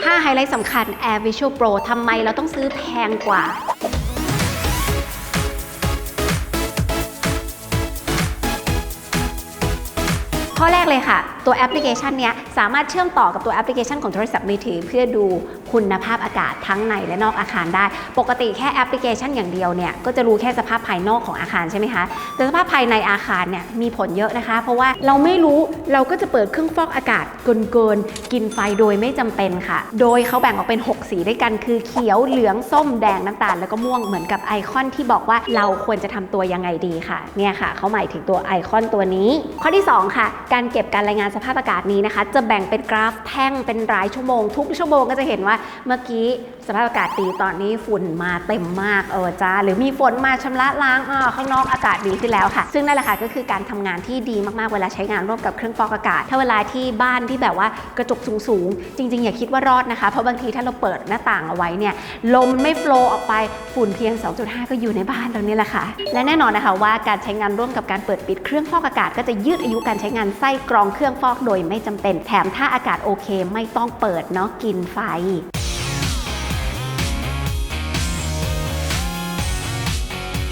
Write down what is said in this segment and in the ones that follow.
5 ไฮไลท์สำคัญ Air Visual Pro ทำไมเราต้องซื้อแพงกว่า ข้อแรกเลยค่ะตัวแอปพลิเคชันเนี้ยสามารถเชื่อมต่อกับตัวแอปพลิเคชันของโทรศัพท์มือถือ เพื่อดูคุณภาพอากาศทั้งในและนอกอาคารได้ ปกติแค่แอปพลิเคชันอย่างเดียวเนี่ยก็จะรู้แค่สภาพภายนอกของอาคารใช่ไหมคะแต่สภาพภายในอาคารเนี่ยมีผลเยอะนะคะ เพราะว่าเราไม่รู้เราก็จะเปิดเครื่องฟอกอากาศเกินๆกินไฟโดยไม่จำเป็นค่ะ โดยเขาแบ่งออกเป็น 6 สีด้วยกันคือเขียวเหลืองส้มแดงน้ำตาลแล้วก็ม่วงเหมือนกับไอคอนที่บอกว่าเราควรจะทำตัวยังไงดีค่ะเนี่ยค่ะเขาหมายถึงตัวไอคอนตัวนี้ ข้อที่ 2 ค่ะ การเก็บการรายงานสภาพอากาศนี้นะคะ จะแบ่งเป็นกราฟแท่งเป็นรายชั่วโมง ทุกชั่วโมงก็จะเห็นว่าเมื่อกี้สภาพอากาศดีตอนนี้ฝุ่นมาเต็มมากเออจ้าหรือมีฝนมาชำระล้างอ่าข้างนอกอากาศดีขึ้นแล้วค่ะ ซึ่งนั่นแหละค่ะก็คือการทำงานที่ดีมากๆเวลาใช้งานร่วมกับเครื่องฟอกอากาศ ถ้าเวลาที่บ้านที่แบบว่ากระจกสูงๆจริง ๆ อย่าคิดว่ารอดนะคะ เพราะบางทีถ้าเราเปิดหน้าต่างเอาไว้เนี่ยลมไม่โฟล์ออกไปฝุ่นเพียง 2.5 ก็อยู่ในบ้านเรานี่แหละค่ะ และแน่นอนนะคะว่าการใช้งานร่วมกับการเปิดปิดเครื่องฟอกอากาศ ก็จะยืดอายุการใช้งานไส้กรองเครื่องฟอกโดยไม่จำเป็น แถมถ้าอากาศโอเคไม่ต้องเปิดเนาะกินไฟ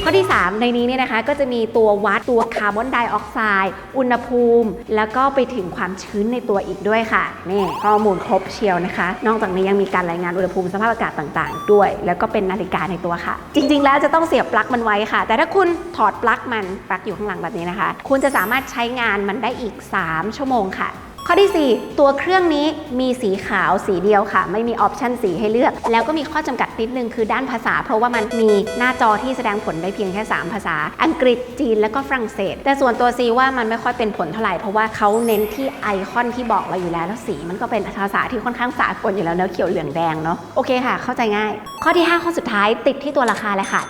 ข้อที่ 3 ในนี้เนี่ยนะคะก็จะมีตัววัดตัวคาร์บอนไดออกไซด์อุณหภูมิ แล้วก็ไปถึงความชื้นในตัวอีกด้วยค่ะนี่ข้อมูลครบเชียวนะคะ นอกจากนี้ยังมีการรายงานอุณหภูมิสภาพอากาศต่างๆ ด้วย แล้วก็เป็นนาฬิกาในตัวค่ะ จริง ๆ แล้วจะต้องเสียบปลั๊กมันไว้ค่ะ แต่ถ้าคุณถอดปลั๊กมันปลั๊กอยู่ข้างหลังแบบนี้นะคะ คุณจะสามารถใช้งานมันได้อีก 3 ชั่วโมงค่ะ ข้อที่ 4 ตัวเครื่องนี้มีสีขาวสีเดียวค่ะ ไม่มีออปชันสีให้เลือก แล้วก็มีข้อจำกัดนิดนึงคือด้านภาษา เพราะว่ามันมีหน้าจอที่แสดงผลได้เพียงแค่ 3 ภาษา อังกฤษจีน แล้วก็ฝรั่งเศส แต่ส่วนตัวซีว่ามันไม่ค่อยเป็นผลเท่าไหร่ เพราะว่าเขาเน้นที่ไอคอนที่บอกเราอยู่แล้ว แล้วสีมันก็เป็นภาษาที่ค่อนข้างสากลอยู่แล้วเนอะเขียวเหลืองแดงเนาะโอเคค่ะ เข้าใจง่าย ข้อที่ 5 ข้อสุดท้ายติดที่ตัวราคาเลยค่ะ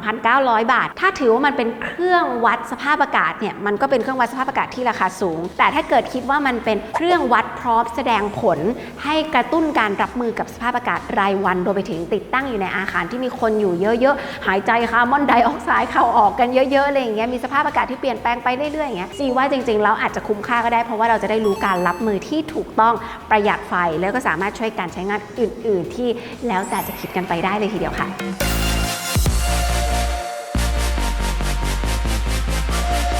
13,900 บาท ถ้าถือว่ามันเป็นเครื่องวัดสภาพอากาศเนี่ยมันก็เป็นเครื่องวัดสภาพอากาศที่ราคาสูง แต่ถ้าเกิดคิดว่ามันเป็นเครื่องวัดพร้อมแสดงผล ให้กระตุ้นการรับมือกับสภาพอากาศรายวันรวมไปถึงติดตั้งอยู่ในอาคารที่มีคนอยู่เยอะๆ หายใจคาร์บอนไดออกไซด์เข้าออกกันเยอะๆอะไรอย่างเงี้ยมีสภาพอากาศที่เปลี่ยนแปลงไปเรื่อยๆอย่างเงี้ยซีว่าจริงๆแล้วอาจจะคุ้มค่าก็ได้เพราะว่าเราจะได้รู้การรับมือที่ถูกต้องประหยัดไฟ แล้วก็สามารถช่วยการใช้งานอื่น ๆ ที่แล้วแต่จะคิดกันไปได้เลยทีเดียวค่ะ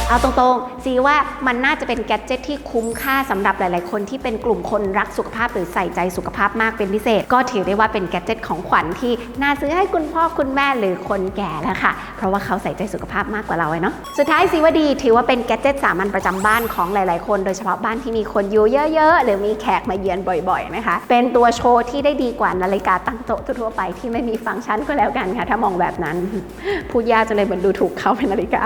เอาตรงๆซีว่ามันน่าจะเป็นแกดเจิตที่คุ้มค่าสำหรับหลาย ๆ คนที่เป็นกลุ่มคนรักสุขภาพหรือใส่ใจสุขภาพมากเป็นพิเศษ ก็ถือได้ว่าเป็นแกดเจิตของขวัญที่น่าซื้อให้คุณพ่อคุณแม่หรือคนแก่แล้วค่ะ เพราะว่าเขาใส่ใจสุขภาพมากกว่าเราไอ้เนาะสุดท้ายซีว่าดีถือว่าเป็นแกดเจิตสามัญประจำบ้านของหลาย ๆ คนโดยเฉพาะบ้านที่มีคนอยู่เยอะ ๆ หรือมีแขกมาเยือนบ่อย ๆ นะคะ เป็นตัวโชว์ที่ได้ดีกว่านาฬิกาตั้งโต๊ะทั่วไปที่ไม่มีฟังก์ชันก็แล้วกันค่ะ ถ้ามองแบบนั้น พูดยากจะเลยเหมือนดูถูกเขาเป็นนาฬิกา